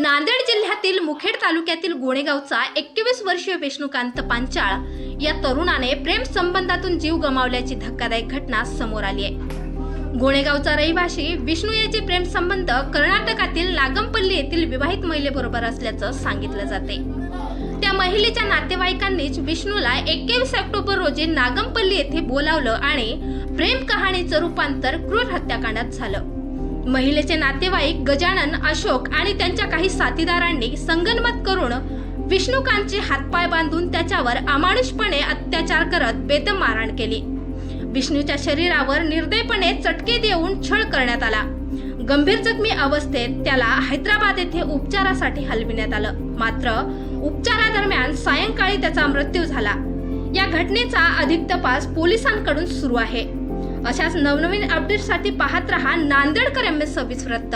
नांदेड जिल्ह्यातील मुखेड तालुक्यातील गोणेगावचा एकवीस वर्षीय विष्णुकांत पांचाळ या तरुणाने प्रेम संबंधातून जीव गमावल्याची धक्कादायक घटना समोर आली आहे. गोणेगावचा रहिवाशी विष्णू याचे प्रेम संबंध कर्नाटकातील नागंपल्ली येथील विवाहित महिलेबरोबर असल्याचं सांगितलं जाते. त्या महिलेच्या नातेवाईकांनीच विष्णूला एकवीस ऑक्टोबर रोजी नागंपल्ली येथे बोलावलं आणि प्रेम कहाणीचं रूपांतर क्रूर हत्याकांडात झालं. महिलेचे नातेवाईक गजानन अशोक आणि त्यांच्या काही साथीदारांनी संगनमत करून विष्णुकांतचे हातपाय बांधून त्याच्यावर अमानुषपणे अत्याचार करत बेदम मारहाण केली. विष्णूच्या शरीरावर निर्दयपणे चटके देऊन छळ करण्यात आला. गंभीर जखमी अवस्थेत त्याला हैदराबाद येथे उपचारासाठी हलविण्यात आलं. मात्र उपचारादरम्यान सायंकाळी त्याचा मृत्यू झाला. या घटनेचा अधिक तपास पोलिसांकडून सुरू आहे. अशाच नवनवीन अपडेटसाठी पाहत रहा नांदेडकर एम एस सव्वीस वृत्त.